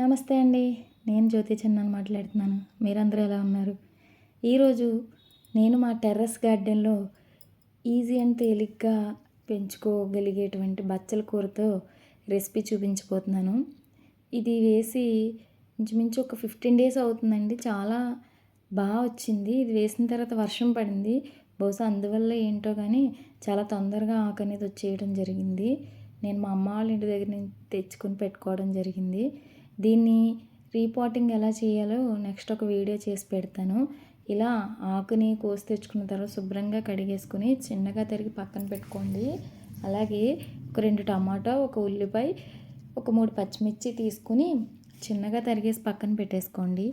నమస్తే అండి. నేను జ్యోతి చందన్ మాట్లాడుతున్నాను. మీరందరూ ఎలా ఉన్నారు? ఈరోజు నేను మా టెర్రస్ గార్డెన్లో ఈజీ అండ్ తేలిగ్గా పెంచుకోగలిగేటువంటి బచ్చల కూరతో రెసిపీ చూపించబోతున్నాను. ఇది వేసి ఇంచుమించు ఒక ఫిఫ్టీన్ డేస్ అవుతుందండి. చాలా బాగా వచ్చింది. ఇది వేసిన తర్వాత వర్షం పడింది. బహుశా అందువల్ల ఏంటో కానీ చాలా తొందరగా ఆకు అనేది వచ్చేయడం జరిగింది. నేను మా అమ్మ వాళ్ళ ఇంటి దగ్గర నుంచి తెచ్చుకొని పెట్టుకోవడం జరిగింది. దీన్ని రీపాటింగ్ ఎలా చేయాలో నెక్స్ట్ ఒక వీడియో చేసి పెడతాను. ఇలా ఆకుని కోసి తెచ్చుకున్న తర్వాత శుభ్రంగా కడిగేసుకుని చిన్నగా తరిగి పక్కన పెట్టుకోండి. అలాగే ఒక రెండు టమాటా ఒక ఉల్లిపాయ ఒక మూడు పచ్చిమిర్చి తీసుకుని చిన్నగా తరిగేసి పక్కన పెట్టేసుకోండి.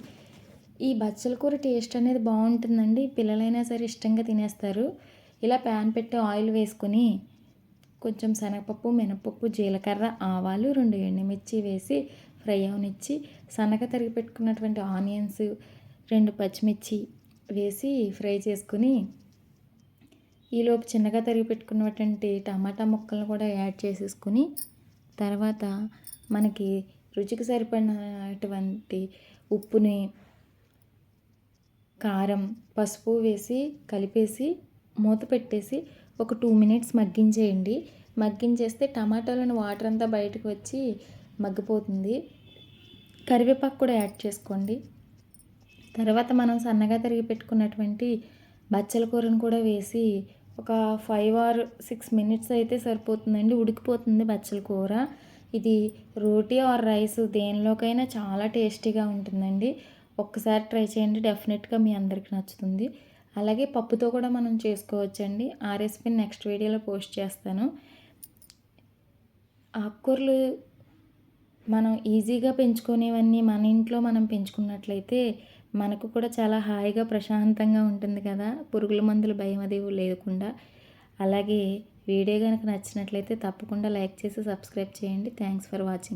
ఈ బచ్చల కూర టేస్ట్ అనేది బాగుంటుందండి. పిల్లలైనా సరే ఇష్టంగా తినేస్తారు. ఇలా ప్యాన్ పెట్టి ఆయిల్ వేసుకొని కొంచెం శనగపప్పు మినపప్పు జీలకర్ర ఆవాలు రెండు ఎండుమిర్చి వేసి ఫ్రై అవనిచ్చి సన్నగా తరిగి పెట్టుకున్నటువంటి ఆనియన్స్ రెండు పచ్చిమిర్చి వేసి ఫ్రై చేసుకుని ఈలోపు చిన్నగా తరిగి పెట్టుకున్నటువంటి టమాటా ముక్కలను కూడా యాడ్ చేసేసుకుని తర్వాత మనకి రుచికి సరిపడినటువంటి ఉప్పుని కారం పసుపు వేసి కలిపేసి మూత పెట్టేసి ఒక టూ మినిట్స్ మగ్గించేయండి. మగ్గించేస్తే టమాటాలను వాటర్ అంతా బయటకు వచ్చి మగ్గిపోతుంది. కరివేపాకు కూడా యాడ్ చేసుకోండి. తర్వాత మనం సన్నగా తరిగి పెట్టుకున్నటువంటి బచ్చల కూరను కూడా వేసి ఒక ఫైవ్ ఆర్ సిక్స్ మినిట్స్ అయితే సరిపోతుందండి. ఉడికిపోతుంది బచ్చల కూర. ఇది రోటీ ఆర్ రైస్ దేనిలోకైనా చాలా టేస్టీగా ఉంటుందండి. ఒక్కసారి ట్రై చేయండి. డెఫినెట్గా మీ అందరికి నచ్చుతుంది. అలాగే పప్పుతో కూడా మనం చేసుకోవచ్చండి. ఆ రెసిపీని నెక్స్ట్ వీడియోలో పోస్ట్ చేస్తాను. ఆకుకూరలు మనం ఈజీగా పెంచుకునేవన్నీ మన ఇంట్లో మనం పెంచుకున్నట్లయితే మనకు కూడా చాలా హాయిగా ప్రశాంతంగా ఉంటుంది కదా. పురుగుల మందులు భయం అది లేకుండా. అలాగే వీడియో కనుక నచ్చినట్లయితే తప్పకుండా లైక్ చేసి సబ్స్క్రైబ్ చేయండి. Thanks for watching.